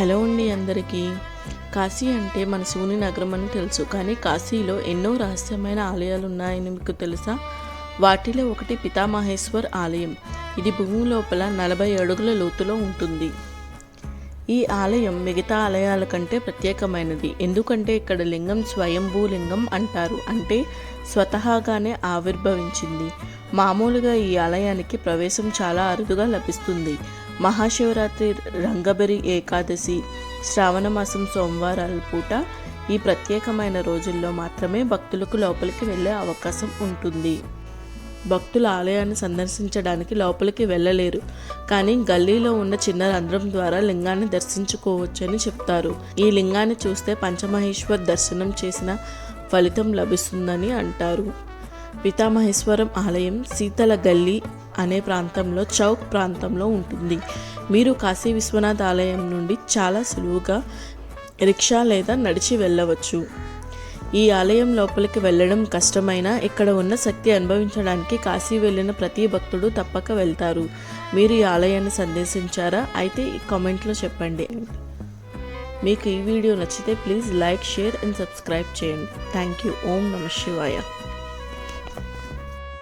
Hello అండి అందరికీ. కాశీ అంటే మన శివుని నగరం అని తెలుసు. కానీ కాశీలో ఎన్నో రహస్యమైన ఆలయాలు ఉన్నాయని మీకు తెలుసా? వాటిలో ఒకటి పితామహేశ్వర్ ఆలయం. ఇది భూమి లోపల నలభై అడుగుల లోతులో ఉంటుంది. ఈ ఆలయం మిగతా ఆలయాల కంటే ప్రత్యేకమైనది. ఎందుకంటే ఇక్కడ లింగం స్వయంభూ లింగం అంటారు. అంటే స్వతహాగానే ఆవిర్భవించింది. మామూలుగా ఈ ఆలయానికి ప్రవేశం చాలా అరుదుగా లభిస్తుంది. మహాశివరాత్రి రంగబరి ఏకాదశి శ్రావణమాసం సోమవారాల పూట ఈ ప్రత్యేకమైన రోజుల్లో మాత్రమే భక్తులకు లోపలికి వెళ్ళే అవకాశం ఉంటుంది. భక్తులు ఆలయాన్ని సందర్శించడానికి లోపలికి వెళ్ళలేరు. కానీ గల్లీలో ఉన్న చిన్న రంధ్రం ద్వారా లింగాన్ని దర్శించుకోవచ్చని చెప్తారు. ఈ లింగాన్ని చూస్తే పంచమహేశ్వర్ దర్శనం చేసిన ఫలితం లభిస్తుందని అంటారు. పితామహేశ్వరం ఆలయం శీతల గల్లీ అనే ప్రాంతంలో చౌక్ ప్రాంతంలో ఉంటుంది. మీరు కాశీ విశ్వనాథ్ ఆలయం నుండి చాలా సులువుగా రిక్షా లేదా నడిచి వెళ్ళవచ్చు. ఈ ఆలయం లోపలికి వెళ్ళడం కష్టమైనా ఇక్కడ ఉన్న శక్తి అనుభవించడానికి కాశీ వెళ్ళిన ప్రతి భక్తుడు తప్పక వెళ్తారు. మీరు ఈ ఆలయాన్ని సందర్శించారా? అయితే ఈ కామెంట్లో చెప్పండి. మీకు ఈ వీడియో నచ్చితే please like share and subscribe చేయండి. Thank you. ఓం నమ శివాయ.